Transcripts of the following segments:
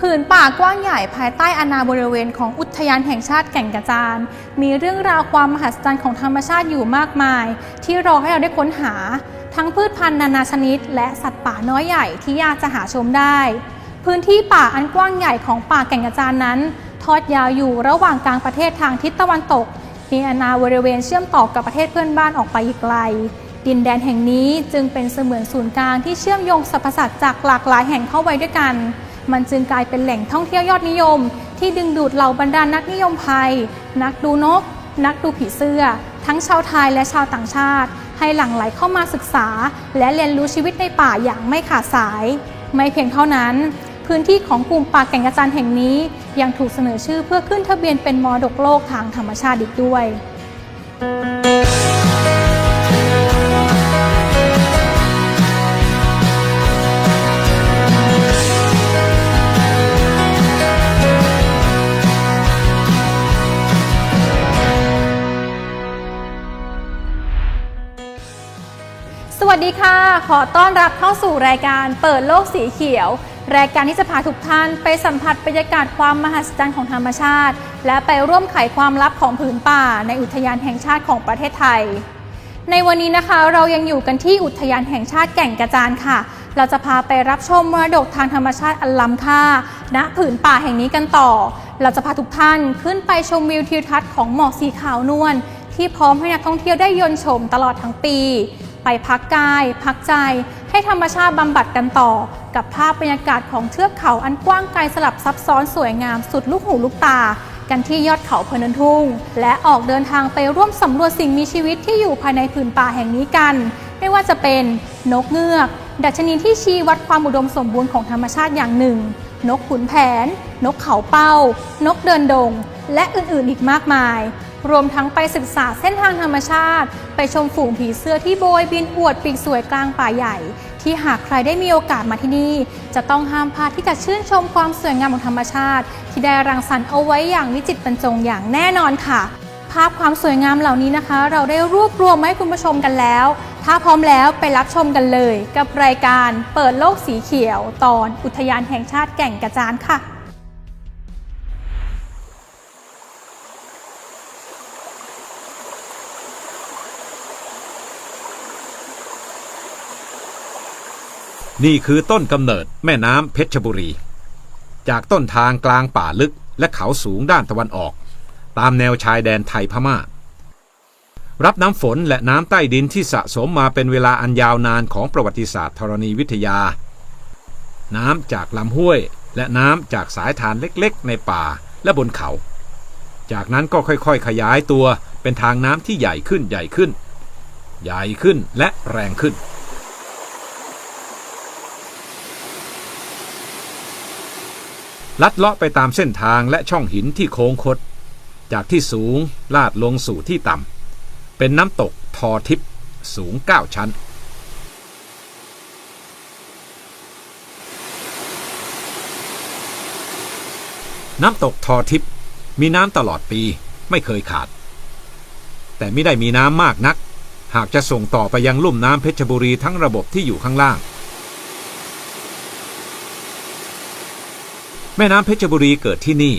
ผืนป่ากว้างใหญ่ภายใต้อาณาบริเวณของอุทยานแห่งชาติแก่งกระจาน มีเรื่องราวความมหัศจรรย์ของธรรมชาติอยู่มากมาย ที่รอให้เราได้ค้นหา ทั้งพืชพันธุ์นานาชนิด และสัตว์ป่าน้อยใหญ่ที่ยากจะหาชมได้ พื้นที่ป่าอันกว้างใหญ่ของป่าแก่งกระจานนั้น ทอดยาวอยู่ระหว่างกลางประเทศทางทิศตะวันตก มีอาณาบริเวณเชื่อมต่อกับประเทศเพื่อนบ้านออกไปอีกไกลดินแดนแห่งนี้จึงเป็นเสมือนศูนย์กลางที่เชื่อมโยงสรรพสัตว์จากหลากหลายแห่งเข้าไว้ด้วยกัน มันจึงกลายเป็นแหล่งท่องเที่ยวยอดนิยม ที่ดึงดูดเหล่าบรรดานักนิยมภัย นักดูนก นักดูผีเสื้อ ทั้งชาวไทยและชาวต่างชาติ ให้หลั่งไหลเข้ามาศึกษา และเรียนรู้ชีวิตในป่าอย่างไม่ขาดสาย ไม่เพียงเท่านั้น พื้นที่ของกลุ่มป่าแก่งกระจานแห่งนี้ ยังถูกเสนอชื่อเพื่อขึ้นทะเบียนเป็นมรดกโลกทางธรรมชาติอีกด้วยส วัสดีค่ะ ขอต้อนรับเข้าสู่รายการเปิดโลกสีเขียว รายการที่จะพาทุกท่านไปสัมผัสบรรยากาศความมหัศจรรย์ของธรรมชาติ และไปร่วมไขความลับของผืนป่า ในอุทยานแห่งชาติของประเทศไทย ในวันนี้นะคะเรายังอยู่กันที่อุทยานแห่งชาติแก่งกระจานค่ะ เราจะพาไปรับชมมรดกทางธรรมชาติอันล้ำค่าณผืนป่าแห่งนี้กันต่อ เราจะพาทุกท่านขึ้นไปชมวิวทิวทัศน์ของหมอกสีขาวนวลที่พร้อมให้นักท่องเที่ยวได้ยนต์ชมตลอดทั้งปี ไปพักกาย พักใจ ให้ธรรมชาติบำบัดกันต่อ กับภาพบรรยากาศของเทือกเขาอันกว้างไกลสลับซับซ้อนสวยงามสุดลูกหูลูกตา กันที่ยอดเขาพนินทุ่ง และออกเดินทางไปร่วมสำรวจสิ่งมีชีวิตที่อยู่ภายในผืนป่าแห่งนี้กัน ไม่ว่าจะเป็นนกเงือก ดัชนีที่ชี้วัดความอุดมสมบูรณ์ของธรรมชาติอย่างหนึ่ง นกขุนแผน นกเขาเป้า นกเดินดง และอื่นๆอีกมากมาย รวมทั้งไปศึกษาเส้นทางธรรมชาติ ไปชมฝูงผีเสื้อที่โบยบินอวดปีกสวยกลางป่าใหญ่ ที่หากใครได้มีโอกาสมาที่นี่ จะต้องห้ามพลาดที่จะชื่นชมความสวยงามของธรรมชาติ ที่ได้รังสรรค์เอาไว้อย่างวิจิตรบรรจงอย่างแน่นอนค่ะ ภาพความสวยงามเหล่านี้นะคะ เราได้รวบรวมมาให้คุณผู้ชมกันแล้ว ถ้าพร้อมแล้วไปรับชมกันเลย กับรายการเปิดโลกสีเขียว ตอนอุทยานแห่งชาติแก่งกระจานค่ะ นี่คือต้นกำเนิดแม่น้ำเพชรบุรี จากต้นทางกลางป่าลึกและเขาสูงด้านตะวันออก ตามแนวชายแดนไทยพม่า รับน้ำฝนและน้ำใต้ดินที่สะสมมาเป็นเวลาอันยาวนานของประวัติศาสตร์ธรณีวิทยา น้ำจากลำห้วย และน้ำจากสายทานเล็กๆ ในป่าและบนเขา จากนั้นก็ค่อยๆ ขยายตัวเป็นทางน้ำที่ใหญ่ขึ้นใหญ่ขึ้น ใหญ่ขึ้นและแรงขึ้น ลัดเลาะไปตามเส้นทางและช่องหินที่โค้งคด จากที่สูงลาดลงสู่ที่ต่ำ เป็นน้ำตกทอทิพสูง 9 ชั้น น้ำตกทอทิพมีน้ำตลอดปีไม่เคยขาด แต่ไม่ได้มีน้ำมากนัก หากจะส่งต่อไปยังลุ่มน้ำเพชรบุรีทั้งระบบที่อยู่ข้างล่าง แม่น้ำเพชรบุรีเกิดที่นี่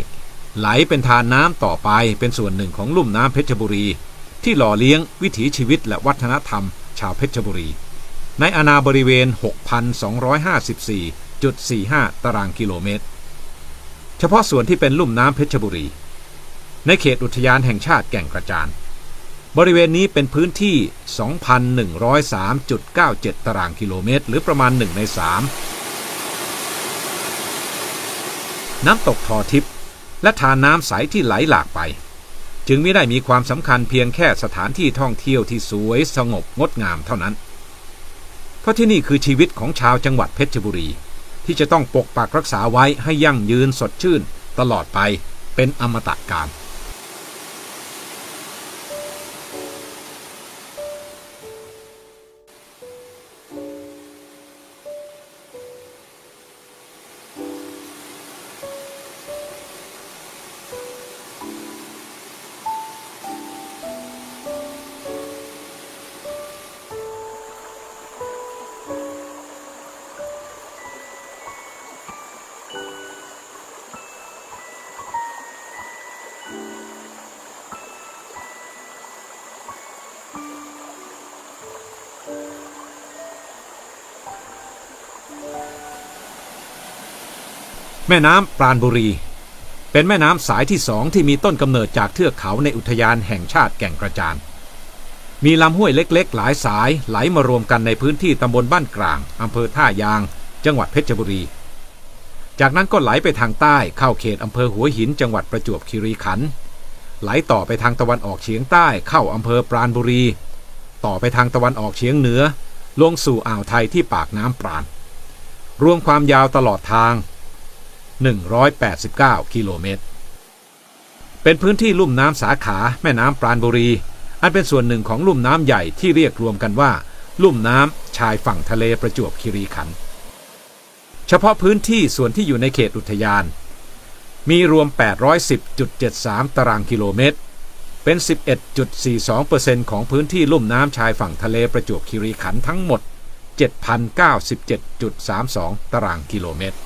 ไหลเป็นทานน้ำต่อไปเป็นส่วนหนึ่งของลุ่มน้ำเพชรบุรี ที่หล่อเลี้ยงวิถีชีวิตและวัฒนธรรม ชาวเพชรบุรี ในอาณาบริเวณ 6,254.45 ตารางกิโลเมตร เฉพาะส่วนที่เป็นลุ่มน้ำเพชรบุรี ในเขตอุทยานแห่งชาติแก่งกระจานบริเวณนี้เป็นพื้นที่ 2,103.97 ตารางกิโลเมตร หรือประมาณ 1 ใน 3 น้ำตกทอทิพย์และทานน้ำใสที่ไหลหลากไป จึงไม่ได้มีความสำคัญเพียงแค่สถานที่ท่องเที่ยวที่สวยสงบงดงามเท่านั้น เพราะที่นี่คือชีวิตของชาวจังหวัดเพชรบุรี ที่จะต้องปกปักรักษาไว้ให้ยั่งยืนสดชื่น ตลอดไปเป็นอมตะการ แม่น้ำปราณบุรี เป็นแม่น้ำสายที่สองที่มีต้นกำเนิดจากเทือกเขาในอุทยานแห่งชาติแก่งกระจาน มีลำห้วยเล็กๆ หลายสายไหลมารวมกันในพื้นที่ตำบลบ้านกลางอำเภอท่ายาง จังหวัดเพชรบุรี จากนั้นก็ไหลไปทางใต้เข้าเขตอำเภอหัวหินจังหวัดประจวบคีรีขันธ์ไหลต่อไปทางตะวันออกเฉียงใต้เข้าอำเภอปราณบุรี ต่อไปทางตะวันออกเฉียงเหนือ ลงสู่อ่าวไทยที่ปากน้ำปราณรวมความยาวตลอดทาง 189 กิโลเมตร เป็นพื้นที่ลุ่มน้ำสาขาแม่น้ำปราณบุรี อันเป็นส่วนหนึ่งของลุ่มน้ำใหญ่ที่เรียกรวมกันว่า ลุ่มน้ำชายฝั่งทะเลประจวบคีรีขันธ์เฉพาะพื้นที่ส่วนที่อยู่ในเขตอุทยาน มีรวม 810.73 ตารางกิโลเมตร เป็น 11.42%ของพื้นที่ลุ่มน้ำชายฝั่งทะเลประจวบคีรีขันธ์ทั้งหมด 7,097.32 ตารางกิโลเมตร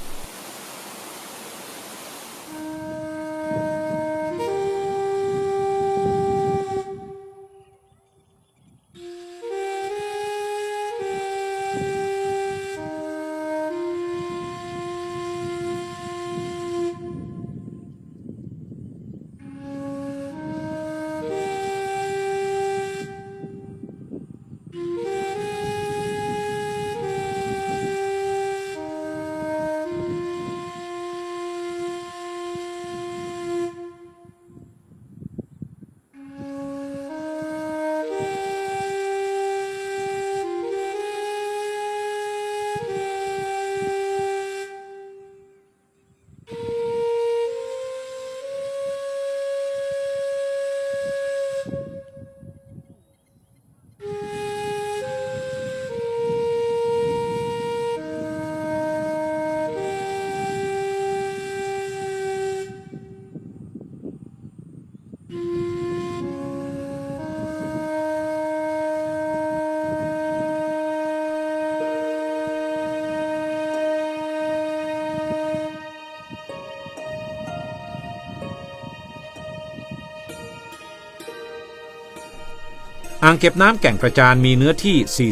อ่างเก็บน้ำแก่งกระจานมีเนื้อที่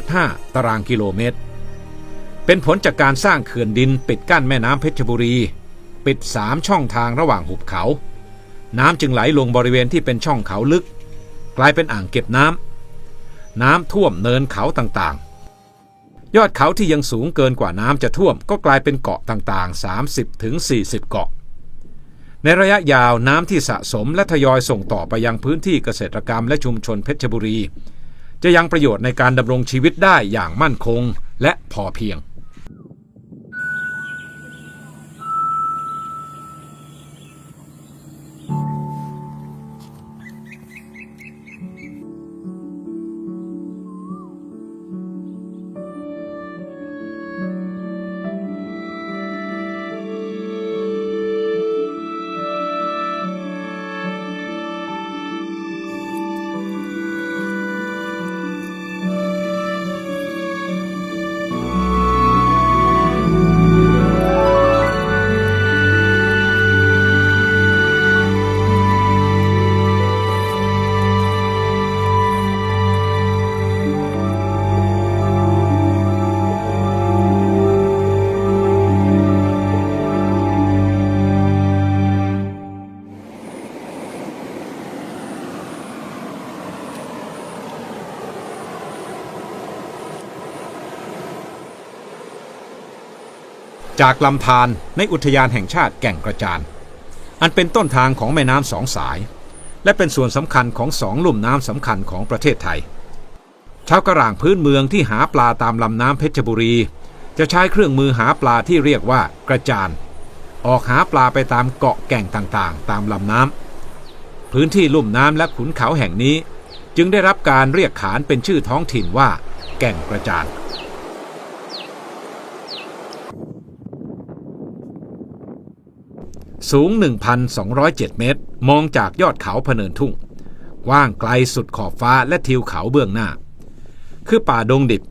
46.5 ตารางกิโลเมตร เป็นผลจากการสร้างเขื่อนดินปิดกั้นแม่น้ำเพชรบุรี ปิด 3 ช่องทางระหว่างหุบเขา น้ำจึงไหลลงบริเวณที่เป็นช่องเขาลึก กลายเป็นอ่างเก็บน้ำ น้ำท่วมเนินเขาต่างๆ ยอดเขาที่ยังสูงเกินกว่าน้ำจะท่วมก็กลายเป็นเกาะต่างๆ 30-40 เกาะ ในระยะยาวน้ำที่สะสมและทยอยส่งต่อไปยังพื้นที่เกษตรกรรมและชุมชนเพชรบุรี จะยังประโยชน์ในการดำรงชีวิตได้อย่างมั่นคงและพอเพียง จากลำธารในอุทยานแห่งชาติแก่งกระจาน อันเป็นต้นทางของแม่น้ำสองสาย และเป็นส่วนสำคัญของสองลุ่มน้ำสำคัญของประเทศไทย ชาวกระร่างพื้นเมืองที่หาปลาตามลำน้ำเพชรบุรี จะใช้เครื่องมือหาปลาที่เรียกว่ากระจาน ออกหาปลาไปตามเกาะแก่งต่างๆ ตามลำน้ำพื้นที่ลุ่มน้ำและขุนเขาแห่งนี้ จึงได้รับการเรียกขานเป็นชื่อท้องถิ่นว่า แก่งกระจาน สูง 1,207 เมตร มองจากยอดเขาพเนินทุ่งกว้างไกลสุดขอบฟ้าและทิวเขาเบื้องหน้า คือป่าดงดิบ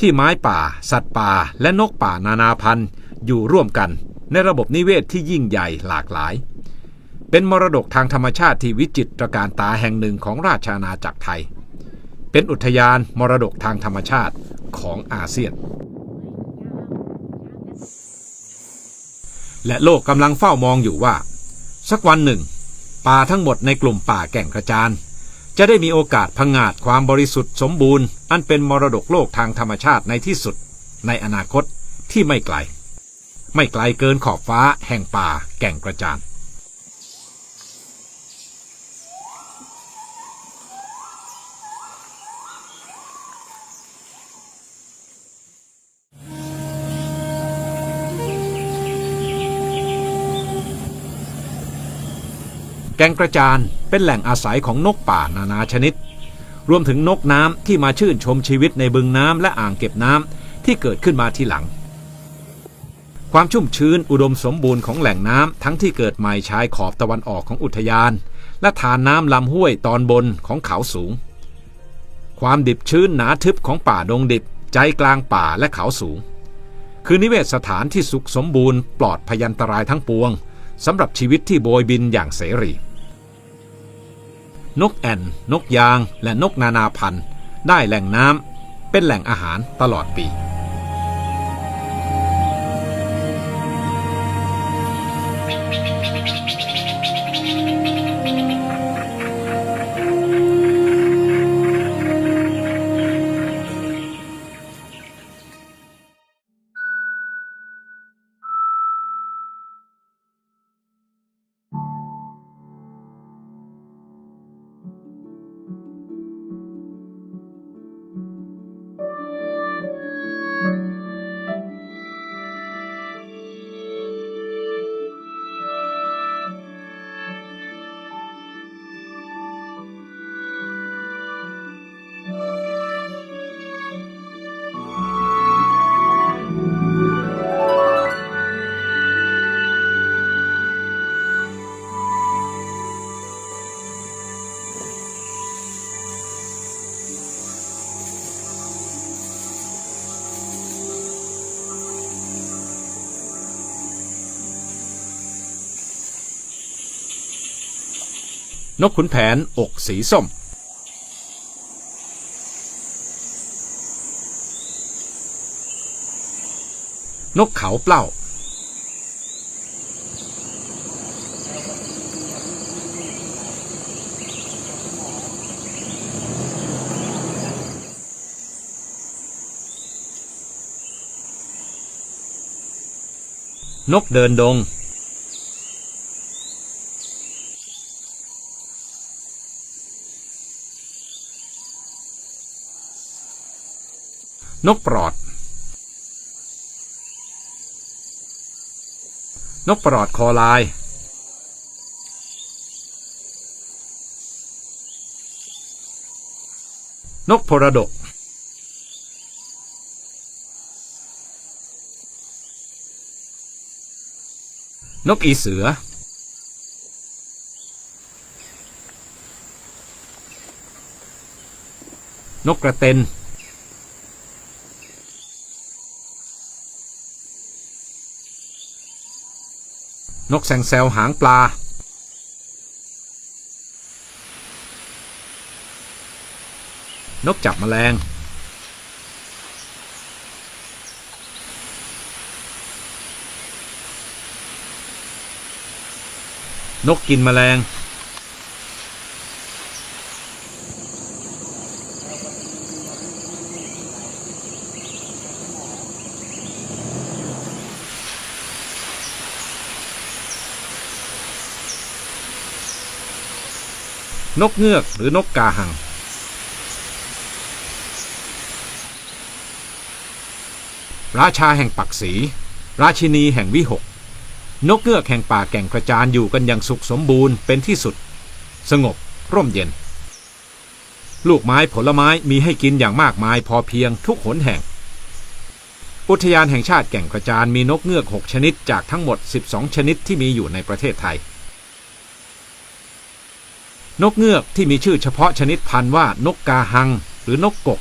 ที่ไม้ป่า สัตว์ป่า และนกป่านานาพันธุ์อยู่ร่วมกันในระบบนิเวศที่ยิ่งใหญ่หลากหลาย เป็นมรดกทางธรรมชาติที่วิจิตรการตาแห่งหนึ่งของราชอาณาจักรไทย เป็นอุทยานมรดกทางธรรมชาติของอาเซียน และโลกกำลังเฝ้ามองอยู่ว่า สักวันหนึ่ง ป่าทั้งหมดในกลุ่มป่าแก่งกระจาน จะได้มีโอกาสพังงาดความบริสุทธิ์สมบูรณ์ อันเป็นมรดกโลกทางธรรมชาติในที่สุด ในอนาคตที่ไม่ไกล ไม่ไกลเกินขอบฟ้าแห่งป่าแก่งกระจาน แก่งกระจานเป็นแหล่งอาศัยของนกป่านานาชนิด รวมถึงนกน้ำที่มาชื่นชมชีวิตในบึงน้ำและอ่างเก็บน้ำที่เกิดขึ้นมาทีหลัง ความชุ่มชื้นอุดมสมบูรณ์ของแหล่งน้ำทั้งที่เกิดใหม่ชายขอบตะวันออกของอุทยาน และทานน้ำลำห้วยตอนบนของเขาสูง ความดิบชื้นหนาทึบของป่าดงดิบใจกลางป่าและเขาสูง คือนิเวศสถานที่สุขสมบูรณ์ปลอดพยันตรายทั้งปวง สำหรับชีวิตที่โบยบินอย่างเสรี นกแอ่น นกยาง และนกนานาพันธุ์ ได้แหล่งน้ำเป็นแหล่งอาหารตลอดปี นกขุนแผนอกสีส้ม นกเขาเปล้านกเดินดง นกปลอด นกปลอดคอลาย นกพรดก นกอีเสือ นกกระเต็น กแซงแซวหางปลา นกจับแมลง นกกินแมลง นกเงือกหรือนกกาหัง ราชาแห่งปักสีราชินีแห่งวิหก นกเงือกแห่งป่าแก่งกระจานอยู่กันอย่างสุขสมบูรณ์เป็นที่สุด สงบ ร่มเย็น ลูกไม้ผลไม้มีให้กินอย่างมากมายพอเพียงทุกหนแห่ง อุทยานแห่งชาติแก่งกระจานมีนกเงือก 6 ชนิดจากทั้งหมด 12 ชนิดที่มีอยู่ในประเทศไทย นกเงือกที่มีชื่อเฉพาะชนิดพันธุ์ว่านกกาหัง หรือนกกก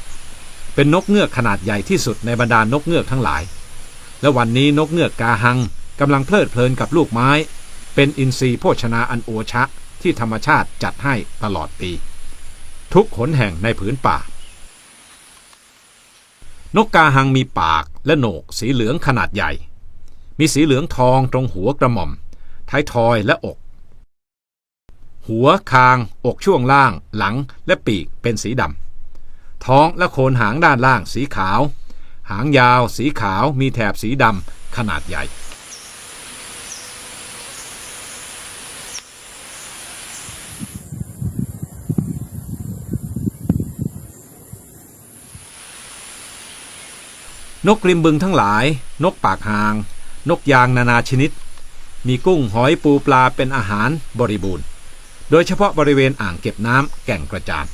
เป็นนกเงือกขนาดใหญ่ที่สุดในบรรดานกเงือกทั้งหลาย และวันนี้นกเงือกกาหังกำลังเพลิดเพลินกับลูกไม้ เป็นอินทรีย์โภชนาอันโอชะที่ธรรมชาติจัดให้ตลอดปี ทุกขนแห่งในผืนป่า นกกาหังมีปากและโหนกสีเหลืองขนาดใหญ่ มีสีเหลืองทองตรงหัวกระหม่อม ท้ายทอยและอก หัวคาง อกช่วงล่าง หลังและปีกเป็นสีดำท้องและโคนหางด้านล่างสีขาว หางยาวสีขาวมีแถบสีดำขนาดใหญ่ นกริมบึงทั้งหลาย นกปากหาง นกยางนานาชนิด มีกุ้งหอยปูปลาเป็นอาหารบริบูรณ์ โดยเฉพาะบริเวณอ่างเก็บน้ำแก่งกระจาน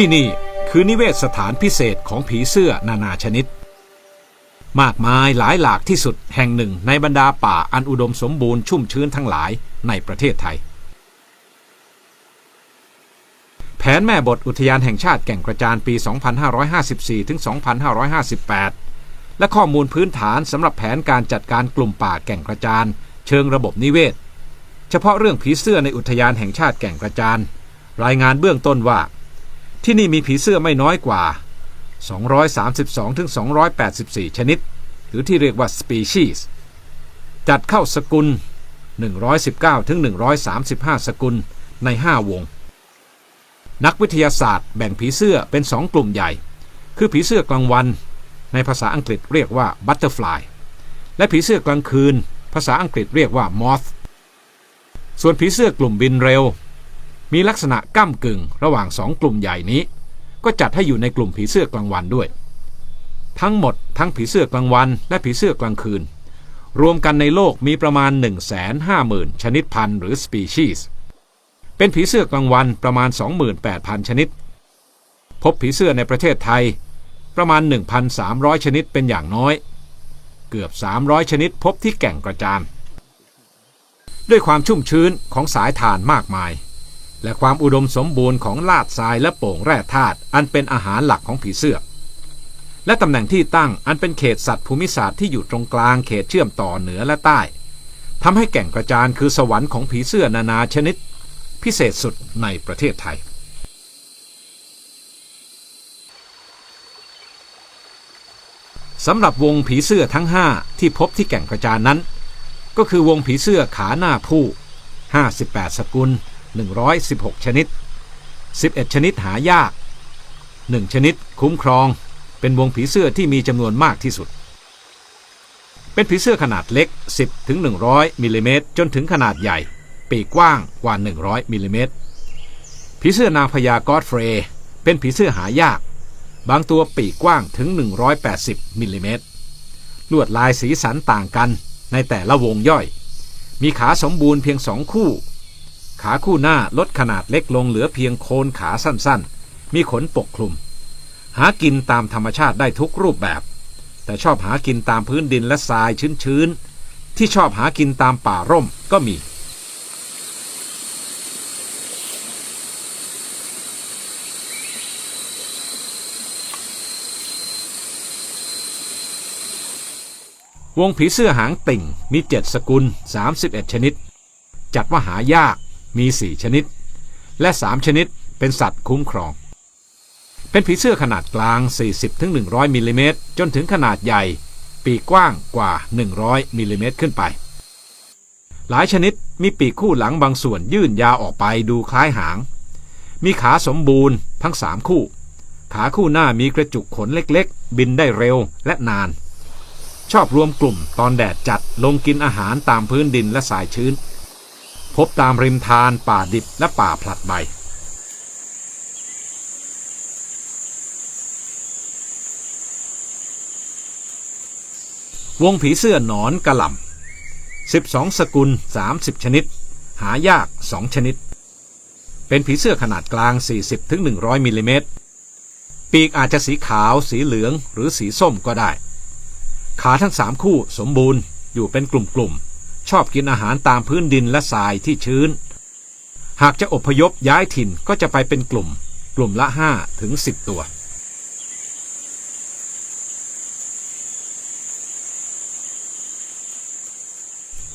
ที่นี่คือนิเวศสถานพิเศษของผีเสื้อนานาชนิด มากมายหลายหลากที่สุดแห่งหนึ่งในบรรดาป่าอันอุดมสมบูรณ์ชุ่มชื้นทั้งหลายในประเทศไทย แผนแม่บทอุทยานแห่งชาติแก่งกระจานปี 2554 ถึง 2558 และข้อมูลพื้นฐานสำหรับแผนการจัดการกลุ่มป่าแก่งกระจานเชิงระบบนิเวศ เฉพาะเรื่องผีเสื้อในอุทยานแห่งชาติแก่งกระจานรายงานเบื้องต้นว่า ที่นี่มีผีเสื้อไม่น้อยกว่า 232ถึง284 ชนิด หรือที่เรียกว่า species จัดเข้าสกุล 119ถึง135 สกุลใน 5 วง นักวิทยาศาสตร์แบ่งผีเสื้อเป็น2กลุ่มใหญ่ คือผีเสื้อกลางวัน ในภาษาอังกฤษเรียกว่า butterfly และผีเสื้อกลางคืน ภาษาอังกฤษเรียกว่า moth ส่วนผีเสื้อกลุ่มบินเร็ว มีลักษณะก้ากึ่งระหว่างสองกลุ่มใหญ่นี้ ก็จัดให้อยู่ในกลุ่มผีเสื้อกลางวันด้วย ทั้งหมดทั้งผีเสื้อกลางวันและผีเสื้อกลางคืน รวมกันในโลกมีประมาณ 150,000 ชนิดพันธุ์หรือ species เป็นผีเสื้อกลางวันประมาณ 28,000 ชนิด พบผีเสื้อในประเทศไทย ประมาณ 1,300 ชนิดเป็นอย่างน้อย เกือบ 300 ชนิดพบที่แก่งกระจานด้วยความชุ่มชื้นของสายถ่านมากมาย และความอุดมสมบูรณ์ของลาดทรายและโป่งแร่ธาตุอันเป็นอาหารหลักของผีเสื้อ และตำแหน่งที่ตั้งอันเป็นเขตสัตว์ภูมิศาสตร์ที่อยู่ตรงกลางเขตเชื่อมต่อเหนือและใต้ทำให้แก่งกระจานคือสวรรค์ของผีเสื้อนานาชนิด พิเศษสุดในประเทศไทยสำหรับวงผีเสื้อทั้ง 5 ที่พบที่แก่งกระจานนั้น ก็คือวงผีเสื้อขาหน้าผู้ 58 สกุล 116 ชนิด 11 ชนิดหายาก 1 ชนิดคุ้มครอง เป็นวงผีเสื้อที่มีจำนวนมากที่สุด เป็นผีเสื้อขนาดเล็ก 10ถึง100มิลลิเมตรจนถึงขนาดใหญ่ ปีกกว้างกว่า 100มิลลิเมตรผีเสื้อนางพญากอดเฟรเป็นผีเสื้อหายาก บางตัวปีกกว้างถึง 180มิลลิเมตรลวดลายสีสันต่างกันในแต่ละวงย่อย มีขาสมบูรณ์เพียงสองคู่ ขาคู่หน้าลดขนาดเล็กลงเหลือเพียงโคนขาสั้นๆ มีขนปกคลุม หากินตามธรรมชาติได้ทุกรูปแบบ แต่ชอบหากินตามพื้นดินและทรายชื้นๆ ที่ชอบหากินตามป่าร่มก็มีวงผีเสื้อหางติ่งมี 7 สกุล 31 ชนิด จัดว่าหายาก มี4ชนิด และ3ชนิดเป็นสัตว์คุ้มครอง เป็นผีเสื้อขนาดกลาง 40-100มิลลิเมตรจนถึงขนาดใหญ่ ปีกกว้างกว่า 100มิลลิเมตรขึ้นไป หลายชนิดมีปีกคู่หลังบางส่วนยื่นยาวออกไปดูคล้ายหาง มีขาสมบูรณ์ทั้ง3คู่ ขาคู่หน้ามีกระจุกขนเล็กๆ บินได้เร็วและนาน ชอบรวมกลุ่มตอนแดดจัดลงกินอาหารตามพื้นดินและสายชื้น พบตามริมทานป่าดิบและป่าผลัดใบ วงผีเสื้อหนอนกระหล่ำ12 สกุล 30 ชนิด หายาก 2 ชนิด เป็นผีเสื้อขนาดกลาง 40-100 มิลลิเมตร ปีกอาจจะสีขาว สีเหลือง หรือสีส้มก็ได้ ขาทั้งสามคู่สมบูรณ์อยู่เป็นกลุ่มๆ ชอบกินอาหารตามพื้นดินและทรายที่ชื้น หากจะอพยพย้ายถิ่นก็จะไปเป็นกลุ่ม กลุ่มละ5ถึง10 ตัว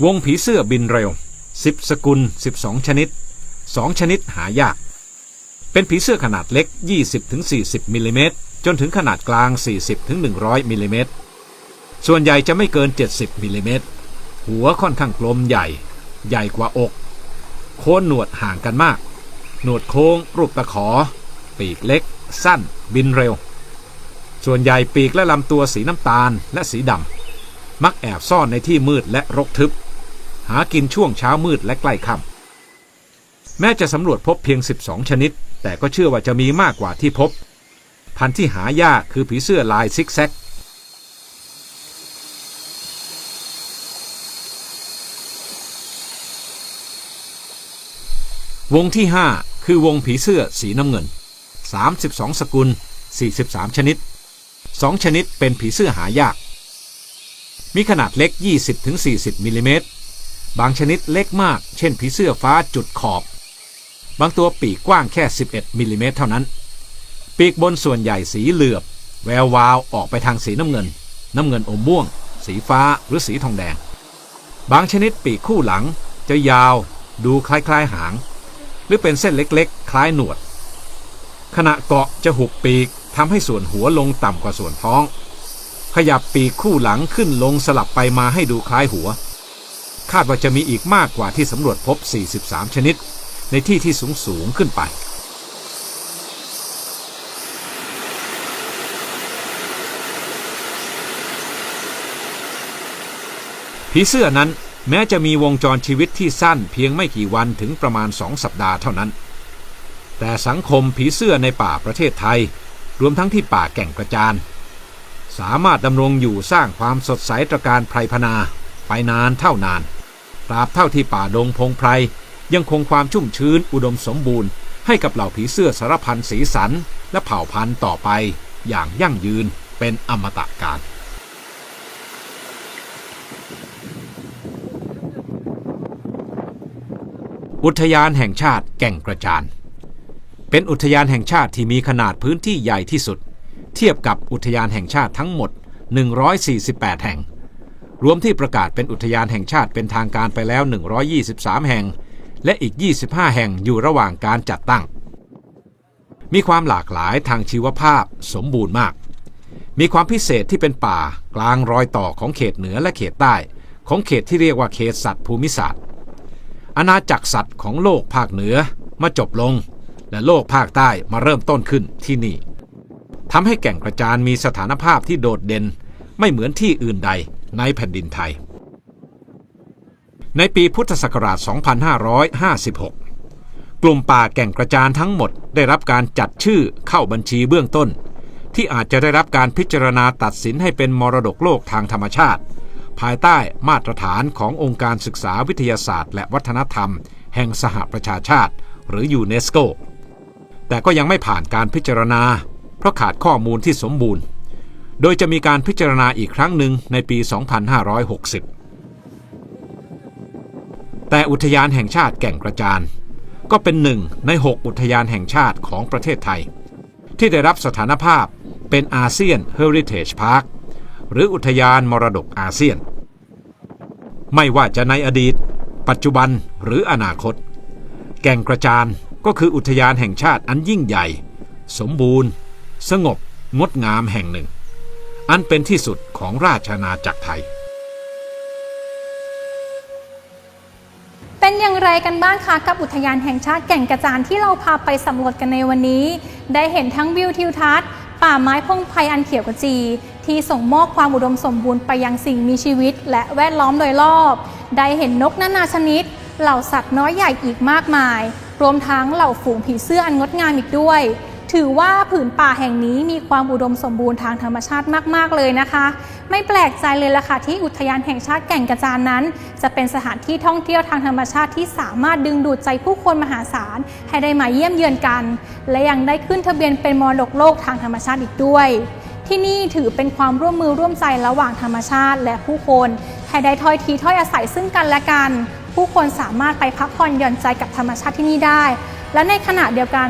วงผีเสื้อบินเร็ว 10 สกุล 12 ชนิด 2 ชนิดหายาก เป็นผีเสื้อขนาดเล็ก 20-40มิลลิเมตรจนถึงขนาดกลาง 40-100มิลลิเมตรส่วนใหญ่จะไม่เกิน 70มิลลิเมตร หัวค่อนข้างกลมใหญ่ ใหญ่กว่าอก โค้นหนวดห่างกันมาก หนวดโค้งรูปตะขอ ปีกเล็ก สั้น บินเร็ว ส่วนใหญ่ปีกและลำตัวสีน้ำตาลและสีดำมักแอบซ่อนในที่มืดและรกทึบ หากินช่วงเช้ามืดและใกล้ค่ำแม้จะสำรวจพบเพียง 12 ชนิด แต่ก็เชื่อว่าจะมีมากกว่าที่พบ พันธุ์ที่หายากคือผีเสื้อลายซิกแซก วงที่ 5 คือวงผีเสื้อสีน้ำเงิน 32 สกุล 43 ชนิด 2 ชนิดเป็นผีเสื้อหายาก มีขนาดเล็ก 20-40มิลลิเมตร บางชนิดเล็กมาก เช่นผีเสื้อฟ้าจุดขอบ บางตัวปีกกว้างแค่ 11มิลลิเมตรเท่านั้น ปีกบนส่วนใหญ่สีเหลือบ แวววาวออกไปทางสีน้ำเงิน น้ำเงินอมม่วง สีฟ้าหรือสีทองแดง บางชนิดปีกคู่หลังจะยาว ดูคล้ายๆหาง หรือเป็นเส้นเล็กๆ คล้ายหนวด ขณะเกาะจะหุบปีกทำให้ส่วนหัวลงต่ำกว่าส่วนท้อง ขยับปีกคู่หลังขึ้นลงสลับไปมาให้ดูคล้ายหัว คาดว่าจะมีอีกมากกว่าที่สำรวจพบ 43 ชนิด ในที่ที่สูงสูงขึ้นไปผีเสื้อนั้น แม้จะมีวงจรชีวิตที่สั้นเพียงไม่กี่วันถึงประมาณสองสัปดาห์เท่านั้น แต่สังคมผีเสื้อในป่าประเทศไทย รวมทั้งที่ป่าแก่งกระจาน สามารถดำรงอยู่สร้างความสดใสตระการไพรพนา ไปนานเท่านาน ตราบเท่าที่ป่าดงพงไพรยังคงความชุ่มชื้นอุดมสมบูรณ์ ให้กับเหล่าผีเสื้อสารพันสีสัน และเผ่าพันธุ์ต่อไปอย่างยั่งยืนเป็นอมตะการ อุทยานแห่งชาติแก่งกระจาน เป็นอุทยานแห่งชาติที่มีขนาดพื้นที่ใหญ่ที่สุด เทียบกับอุทยานแห่งชาติทั้งหมด 148 แห่ง รวมที่ประกาศเป็นอุทยานแห่งชาติเป็นทางการไปแล้ว 123 แห่ง และอีก 25 แห่งอยู่ระหว่างการจัดตั้ง มีความหลากหลายทางชีวภาพสมบูรณ์มาก มีความพิเศษที่เป็นป่ากลางรอยต่อของเขตเหนือและเขตใต้ ของเขตที่เรียกว่าเขตสัตว์ภูมิศาสตร์ อาณาจักรสัตว์ของโลกภาคเหนือมาจบลง และโลกภาคใต้มาเริ่มต้นขึ้นที่นี่ทำให้แก่งกระจานมีสถานภาพที่โดดเด่น ไม่เหมือนที่อื่นใดในแผ่นดินไทย ในปีพุทธศักราช 2556 กลุ่มป่าแก่งกระจานทั้งหมดได้รับการจัดชื่อเข้าบัญชีเบื้องต้น ที่อาจจะได้รับการพิจารณาตัดสินให้เป็นมรดกโลกทางธรรมชาติ ภายใต้มาตรฐานขององค์การศึกษาวิทยาศาสตร์ และวัฒนธรรม แห่งสหประชาชาติ หรือยูเนสโก แต่ก็ยังไม่ผ่านการพิจารณา เพราะขาดข้อมูลที่สมบูรณ์ โดยจะมีการพิจารณาอีกครั้งหนึ่งในปี 2560 แต่อุทยานแห่งชาติแก่งกระจานก็เป็นหนึ่งใน 6 อุทยานแห่งชาติของประเทศไทย ที่ได้รับสถานภาพเป็นอาเซียนเฮ หรืออุทยานมรดกอาเซียน ไม่ว่าจะในอดีต ปัจจุบันหรืออนาคต แก่งกระจานก็คืออุทยานแห่งชาติอันยิ่งใหญ่ สมบูรณ์ สงบ งดงามแห่งหนึ่ง อันเป็นที่สุดของราชอาณาจักรไทย เป็นอย่างไรกันบ้างคะกับอุทยานแห่งชาติแก่งกระจานที่เราพาไปสำรวจกันในวันนี้ ได้เห็นทั้งวิวทิวทัศน์ ป่าไม้พงไพอันเขียวกจี ที่ส่งมอบความอุดมสมบูรณ์ไปยังสิ่งมีชีวิต และแวดล้อมโดยรอบ ได้เห็นนกนานาชนิด เหล่าสัตว์น้อยใหญ่อีกมากมาย รวมทั้งเหล่าฝูงผีเสื้ออันงดงามอีกด้วย ถือว่าผืนป่าแห่งนี้มีความอุดมสมบูรณ์ทางธรรมชาติมาก ๆ เลยนะคะ ไม่แปลกใจเลยล่ะค่ะที่อุทยานแห่งชาติแก่งกระจานนั้น จะเป็นสถานที่ท่องเที่ยวทางธรรมชาติที่สามารถดึงดูดใจผู้คนมหาศาล ให้ได้มาเยี่ยมเยือนกัน และยังได้ขึ้นทะเบียนเป็นมรดกโลกทางธรรมชาติอีกด้วย ที่นี่ถือเป็นความร่วมมือร่วมใจระหว่างธรรมชาติ และผู้คนให้ได้ถ้อยทีถ้อยอาศัยซึ่งกันและกัน ผู้คนสามารถไปพักผ่อนหย่อนใจกับธรรมชาติที่นี่ได้ และในขณะเดียวกัน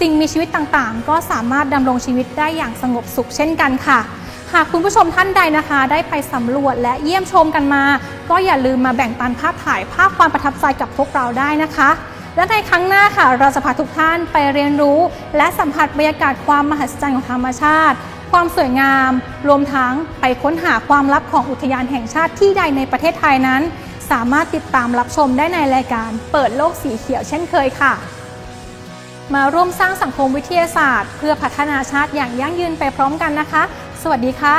สิ่งมีชีวิตต่างๆ ก็สามารถดำรงชีวิตได้อย่างสงบสุขเช่นกันค่ะ หากคุณผู้ชมท่านใดนะคะ ได้ไปสำรวจและเยี่ยมชมกันมา ก็อย่าลืมมาแบ่งปันภาพถ่ายภาพความประทับใจกับพวกเราได้นะคะ และในครั้งหน้าค่ะ เราจะพาทุกท่านไปเรียนรู้ และสัมผัสบรรยากาศความมหัศจรรย์ของธรรมชาติ ความสวยงาม รวมทั้งไปค้นหาความลับของอุทยานแห่งชาติที่ใดในประเทศไทยนั้น สามารถติดตามรับชมได้ในรายการ เปิดโลกสีเขียวเช่นเคยค่ะ มาร่วมสร้างสังคมวิทยาศาสตร์ เพื่อพัฒนาชาติอย่างยั่งยืนไปพร้อมกันนะคะ สวัสดีค่ะ